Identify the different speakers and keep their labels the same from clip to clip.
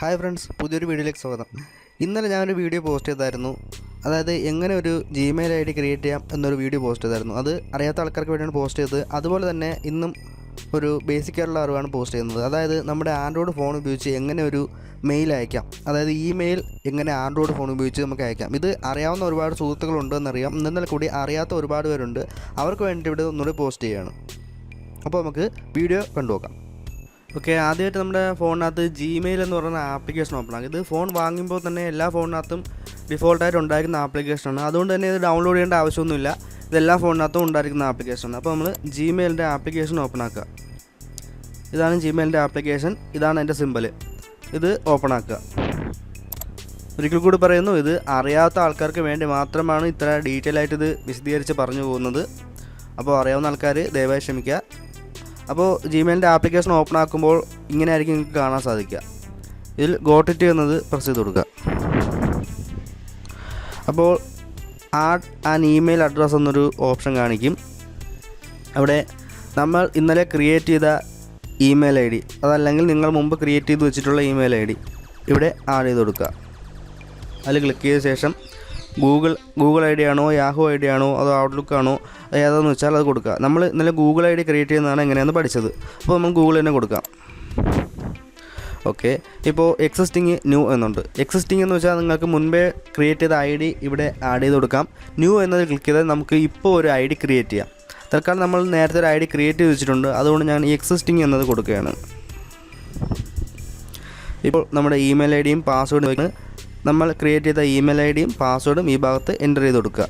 Speaker 1: Hi friends പുതിയൊരു വീഡിയോയിലേക്ക് സ്വാഗതം. ഇന്നലെ ഞാനൊരു വീഡിയോ പോസ്റ്റ് ചെയ്തായിരുന്നു. അതായത് എങ്ങനെ ഒരു ജിമെയിൽ ഐ ഡി ക്രിയേറ്റ് ചെയ്യാം എന്നൊരു വീഡിയോ പോസ്റ്റ് ചെയ്തായിരുന്നു. അത് അറിയാത്ത ആൾക്കാർക്ക് വേണ്ടിയാണ് പോസ്റ്റ് ചെയ്തത്. അതുപോലെ തന്നെ ഇന്നും ഒരു ബേസിക് ആയിട്ടുള്ള അറിവാണ് പോസ്റ്റ് ചെയ്യുന്നത്. അതായത് നമ്മുടെ ആൻഡ്രോയിഡ് ഫോൺ ഉപയോഗിച്ച് എങ്ങനെ ഒരു മെയിൽ അയക്കാം. അതായത് ഇമെയിൽ എങ്ങനെ ആൻഡ്രോയിഡ് ഫോൺ ഉപയോഗിച്ച് നമുക്ക് അയക്കാം. ഇത് അറിയാവുന്ന ഒരുപാട് സുഹൃത്തുക്കളുണ്ട് എന്നറിയാം. എന്നാൽ കൂടി അറിയാത്ത ഒരുപാട് പേരുണ്ട്. അവർക്ക് വേണ്ടി ഇവിടെ ഒന്നുകൂടി പോസ്റ്റ് ചെയ്യുകയാണ്. അപ്പോൾ നമുക്ക് വീഡിയോ കണ്ടുനോക്കാം. ഓക്കെ ആദ്യമായിട്ട് നമ്മുടെ ഫോണിനകത്ത് ജിമെയിൽ എന്ന് പറയുന്ന ആപ്ലിക്കേഷൻ ഓപ്പൺ ആക്കും. ഇത് ഫോൺ വാങ്ങുമ്പോൾ തന്നെ എല്ലാ ഫോണിനകത്തും ഡിഫോൾട്ടായിട്ട് ഉണ്ടായിരുന്ന ആപ്ലിക്കേഷനാണ് അതുകൊണ്ട് തന്നെ ഇത് ഡൗൺലോഡ് ചെയ്യേണ്ട ആവശ്യമൊന്നുമില്ല. ഇതെല്ലാ ഫോണിനകത്തും ഉണ്ടായിരിക്കുന്ന ആപ്ലിക്കേഷനാണ് അപ്പോൾ നമ്മൾ ജിമെയിലിന്റെ ആപ്ലിക്കേഷൻ ഓപ്പൺ ആക്കുക. ഇതാണ് ജിമെയിലിന്റെ ആപ്ലിക്കേഷൻ ഇതാണ് എന്റെ സിമ്പിൾ ഇത് ഓപ്പൺ ആക്കുക. ഒരിക്കൽ കൂടി പറയുന്നു ഇത് അറിയാത്ത ആൾക്കാർക്ക് വേണ്ടി മാത്രമാണ് ഇത്ര ഡീറ്റെയിൽ ആയിട്ട് ഇത് വിശദീകരിച്ച് പറഞ്ഞു പോകുന്നത്. അപ്പോൾ അറിയാവുന്ന ആൾക്കാർ ദയവായി ക്ഷമിക്കുക. അപ്പോൾ ജിമെയിലിന്റെ ആപ്ലിക്കേഷൻ ഓപ്പൺ ആക്കുമ്പോൾ ഇങ്ങനെ ആയിരിക്കും നിങ്ങൾക്ക് കാണാൻ സാധിക്കുക. ഇതിൽ ഗോട്ടിറ്റ് എന്നത് പ്രസ് ചെയ്ത് കൊടുക്കുക. അപ്പോൾ ആഡ് ആൻ ഇമെയിൽ അഡ്രസ്സ് എന്നൊരു ഓപ്ഷൻ കാണിക്കും. അവിടെ നമ്മൾ ഇന്നലെ ക്രിയേറ്റ് ചെയ്ത ഇമെയിൽ ഐ ഡി അതല്ലെങ്കിൽ നിങ്ങൾ മുമ്പ് ക്രിയേറ്റ് ചെയ്ത് വെച്ചിട്ടുള്ള ഇമെയിൽ ഐ ഡി ഇവിടെ ആഡ് ചെയ്ത് കൊടുക്കുക. അതിൽ ക്ലിക്ക് ചെയ്ത ശേഷം ഗൂഗിൾ ഗൂഗിൾ ഐ ഡി ആണോ യാഹു ഐ ഡി ആണോ അതോ ഔട്ട്ലുക്ക് ആണോ ഏതാണെന്ന് വെച്ചാൽ അത് കൊടുക്കുക. നമ്മൾ ഇന്നലെ ഗൂഗിൾ ഐ ഡി ക്രിയേറ്റ് ചെയ്യുന്നതാണ് എങ്ങനെയാണെന്ന് പഠിച്ചത്. അപ്പോൾ നമ്മൾ ഗൂഗിൾ തന്നെ കൊടുക്കാം. ഓക്കെ. ഇപ്പോൾ എക്സിസ്റ്റിംഗ് ന്യൂ എന്നുണ്ട്. എക്സിസ്റ്റിംഗ് എന്ന് വെച്ചാൽ നിങ്ങൾക്ക് മുൻപേ ക്രിയേറ്റ് ചെയ്ത ഐ ഡി ഇവിടെ ആഡ് ചെയ്ത് കൊടുക്കാം. ന്യൂ എന്നത് ക്ലിക്ക് ചെയ്താൽ നമുക്ക് ഇപ്പോൾ ഒരു ഐ ഡി ക്രിയേറ്റ് ചെയ്യാം. തൽക്കാലം നമ്മൾ നേരത്തെ ഒരു ഐ ഡി ക്രിയേറ്റ് ചെയ്ത് വെച്ചിട്ടുണ്ട്. അതുകൊണ്ട് ഞാൻ ഈ എക്സിസ്റ്റിംഗ് എന്നത് കൊടുക്കുകയാണ്. ഇപ്പോൾ നമ്മുടെ ഇമെയിൽ ഐ ഡിയും പാസ്വേഡും നമ്മൾ ക്രിയേറ്റ് ചെയ്ത ഇമെയിൽ ഐ ഡിയും പാസ്വേഡും ഈ ഭാഗത്ത് എന്റർ ചെയ്ത് കൊടുക്കുക.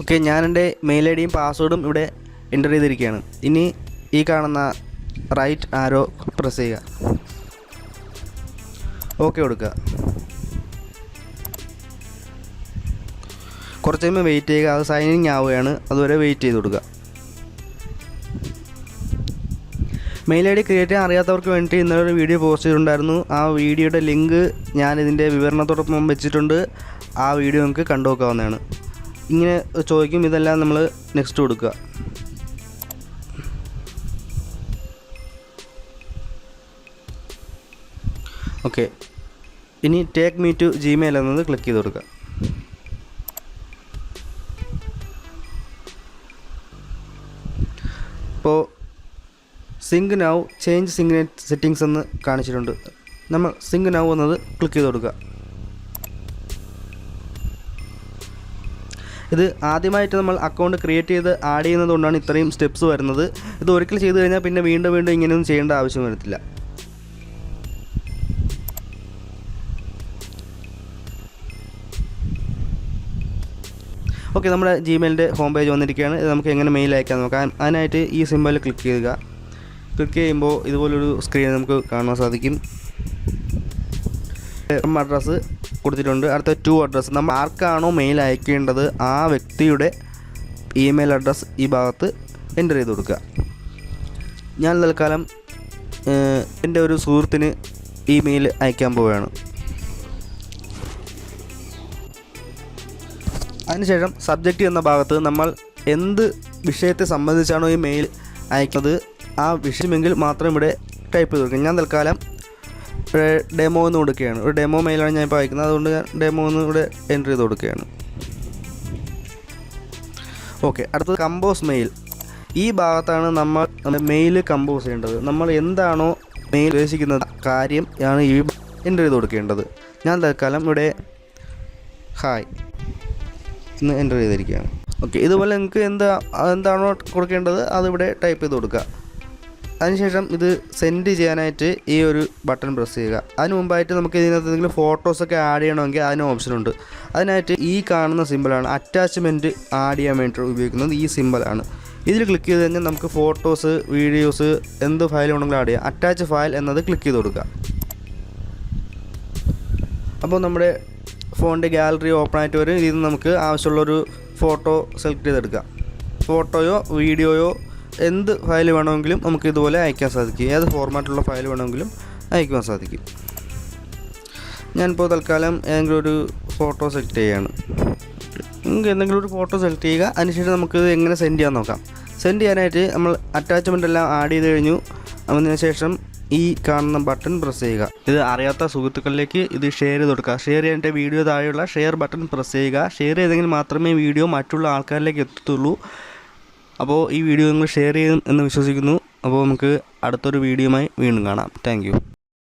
Speaker 1: ഓക്കെ ഞാൻ എന്റെ മെയിൽ ഐ ഡിയും പാസ്വേഡും ഇവിടെ എന്റർ ചെയ്തിരിക്കുകയാണ്. ഇനി ഈ കാണുന്ന റൈറ്റ് ആരോ പ്രസ് ചെയ്യുക. ഓക്കെ കൊടുക്കുക. കുറച്ച് കഴിയുമ്പോൾ വെയിറ്റ് ചെയ്യുക. അത് സൈനിങ് ആവുകയാണ്. അതുവരെ വെയിറ്റ് ചെയ്ത് കൊടുക്കുക. മെയിൽ ഐ ഡി ക്രിയേറ്റ് ചെയ്യാൻ അറിയാത്തവർക്ക് വേണ്ടി ഇന്നലെ ഒരു വീഡിയോ പോസ്റ്റ് ചെയ്തിട്ടുണ്ടായിരുന്നു. ആ വീഡിയോയുടെ ലിങ്ക് ഞാൻ ഇതിന്റെ വിവരണത്തോടൊപ്പം വെച്ചിട്ടുണ്ട്. ആ വീഡിയോ നമുക്ക് കണ്ടു നോക്കാവുന്നതാണ്. ഇങ്ങനെ ചോദിക്കും ഇതെല്ലാം നമ്മൾ നെക്സ്റ്റ് കൊടുക്കുക. ഓക്കെ ഇനി ടേക്ക് മീ ടു ജിമെയിൽ എന്നത് ക്ലിക്ക് ചെയ്ത് കൊടുക്കുക. ഇപ്പോൾ sync now change sync settings എന്ന് കാണിച്ചിട്ടുണ്ട്. നമ്മൾ സിങ്ക് നൗ എന്നത് ക്ലിക്ക് ചെയ്ത് കൊടുക്കുക. ഇത് ആദ്യമായിട്ട് നമ്മൾ അക്കൗണ്ട് ക്രിയേറ്റ് ചെയ്ത് ആഡ് ചെയ്യുന്നത് കൊണ്ടാണ് ഇത്രയും സ്റ്റെപ്സ് വരുന്നത്. ഇത് ഒരിക്കൽ ചെയ്ത് കഴിഞ്ഞാൽ പിന്നെ വീണ്ടും വീണ്ടും ഇങ്ങനെയൊന്നും ചെയ്യേണ്ട ആവശ്യം വരത്തില്ല. ഓക്കെ നമ്മുടെ ജിമെയിലിന്റെ ഹോം പേജ് വന്നിരിക്കുകയാണ്. ഇത് നമുക്ക് എങ്ങനെ മെയിൽ അയക്കാൻ നോക്കാം. അതിനായിട്ട് ഈ സിമ്പിളിൽ ക്ലിക്ക് ചെയ്യുക. ക്ലിക്ക് ചെയ്യുമ്പോൾ ഇതുപോലൊരു സ്ക്രീൻ നമുക്ക് കാണാൻ സാധിക്കും. അഡ്രസ്സ് കൊടുത്തിട്ടുണ്ട്. അടുത്ത ടു അഡ്രസ്സ് നമ്മൾ ആർക്കാണോ മെയിൽ അയക്കേണ്ടത് ആ വ്യക്തിയുടെ ഇമെയിൽ അഡ്രസ്സ് ഈ ഭാഗത്ത് എന്റർ ചെയ്ത് കൊടുക്കുക. ഞാൻ തൽക്കാലം എന്റെ ഒരു സുഹൃത്തിന് ഇമെയിൽ അയക്കാൻ പോവുകയാണ്. അതിനുശേഷം സബ്ജക്റ്റ് എന്ന ഭാഗത്ത് നമ്മൾ എന്ത് വിഷയത്തെ സംബന്ധിച്ചാണോ ഈ മെയിൽ അയക്കുന്നത് ആ വിഷയമെങ്കിൽ മാത്രം ഇവിടെ ടൈപ്പ് ചെയ്ത് കൊടുക്കുക. ഞാൻ തൽക്കാലം ഡെമോ എന്ന് കൊടുക്കുകയാണ്. ഒരു ഡെമോ മെയിലാണ് ഞാൻ ഇപ്പോൾ അയക്കുന്നത്. അതുകൊണ്ട് ഞാൻ ഡെമോ എന്ന് ഇവിടെ എന്റർ ചെയ്ത് കൊടുക്കുകയാണ്. ഓക്കെ അടുത്തത് കമ്പോസ് മെയിൽ ഈ ഭാഗത്താണ് നമ്മൾ മെയിൽ കമ്പോസ് ചെയ്യേണ്ടത്. നമ്മൾ എന്താണോ മെയിൽ ഉദ്ദേശിക്കുന്നത് കാര്യം ആണ് ഈ എന്റർ ചെയ്ത് കൊടുക്കേണ്ടത്. ഞാൻ തൽക്കാലം ഇവിടെ ഹായ് എന്ന് എന്റർ ചെയ്തിരിക്കുകയാണ്. ഓക്കെ ഇതുപോലെ നിങ്ങൾക്ക് എന്താ എന്താണോ കൊടുക്കേണ്ടത് അതിവിടെ ടൈപ്പ് ചെയ്ത് കൊടുക്കുക. അതിനുശേഷം ഇത് സെൻഡ് ചെയ്യാനായിട്ട് ഈ ഒരു ബട്ടൺ പ്രസ് ചെയ്യുക. അതിന് മുമ്പായിട്ട് നമുക്ക് ഇതിനകത്ത് എന്തെങ്കിലും ഫോട്ടോസൊക്കെ ആഡ് ചെയ്യണമെങ്കിൽ അതിന് ഓപ്ഷനുണ്ട് അതിനായിട്ട് ഈ കാണുന്ന സിമ്പിളാണ് അറ്റാച്ച്മെന്റ് ആഡ് ചെയ്യാൻ വേണ്ടി ഉപയോഗിക്കുന്നത് ഈ സിമ്പിളാണ് ഇതിൽ ക്ലിക്ക് ചെയ്ത് കഴിഞ്ഞാൽ നമുക്ക് ഫോട്ടോസ് വീഡിയോസ് എന്ത് ഫയൽ വേണമെങ്കിലും ആഡ് ചെയ്യാം. അറ്റാച്ച് ഫയൽ എന്നത് ക്ലിക്ക് ചെയ്ത് കൊടുക്കുക. അപ്പോൾ നമ്മുടെ ഫോണിന്റെ ഗാലറി ഓപ്പൺ ആയിട്ട് വരും. ഇതിൽ നിന്ന് നമുക്ക് ആവശ്യമുള്ളൊരു ഫോട്ടോ സെലക്ട് ചെയ്തെടുക്കാം ഫോട്ടോയോ വീഡിയോയോ എന്ത് ഫയൽ വേണമെങ്കിലും നമുക്ക് ഇതുപോലെ അയക്കാൻ സാധിക്കും. ഏത് ഫോർമാറ്റിലുള്ള ഫയൽ വേണമെങ്കിലും അയക്കുവാൻ സാധിക്കും. ഞാനിപ്പോൾ തൽക്കാലം ഏതെങ്കിലും ഒരു ഫോട്ടോ സെലക്ട് ചെയ്യുകയാണ് നിങ്ങൾക്ക് എന്തെങ്കിലും ഒരു ഫോട്ടോ സെലക്ട് ചെയ്യുക അതിനുശേഷം നമുക്ക് എങ്ങനെ സെൻഡ് ചെയ്യാൻ നോക്കാം. സെൻഡ് ചെയ്യാനായിട്ട് നമ്മൾ അറ്റാച്ച്മെന്റ് എല്ലാം ആഡ് ചെയ്ത് കഴിഞ്ഞു. അതിന് ശേഷം ഈ കാണുന്ന ബട്ടൺ പ്രസ് ചെയ്യുക. ഇത് അറിയാത്ത സുഹൃത്തുക്കളിലേക്ക് ഇത് ഷെയർ ചെയ്ത് കൊടുക്കുക. ഷെയർ ചെയ്യാനായിട്ട് വീഡിയോ താഴെയുള്ള ഷെയർ ബട്ടൺ പ്രസ് ചെയ്യുക. ഷെയർ ചെയ്തെങ്കിൽ മാത്രമേ വീഡിയോ മറ്റുള്ള ആൾക്കാരിലേക്ക് എത്തത്തുള്ളൂ. അപ്പോൾ ഈ വീഡിയോ നിങ്ങൾ ഷെയർ ചെയ്യും എന്ന് വിശ്വസിക്കുന്നു. അപ്പോൾ നമുക്ക് അടുത്തൊരു വീഡിയോയുമായി വീണ്ടും കാണാം. താങ്ക്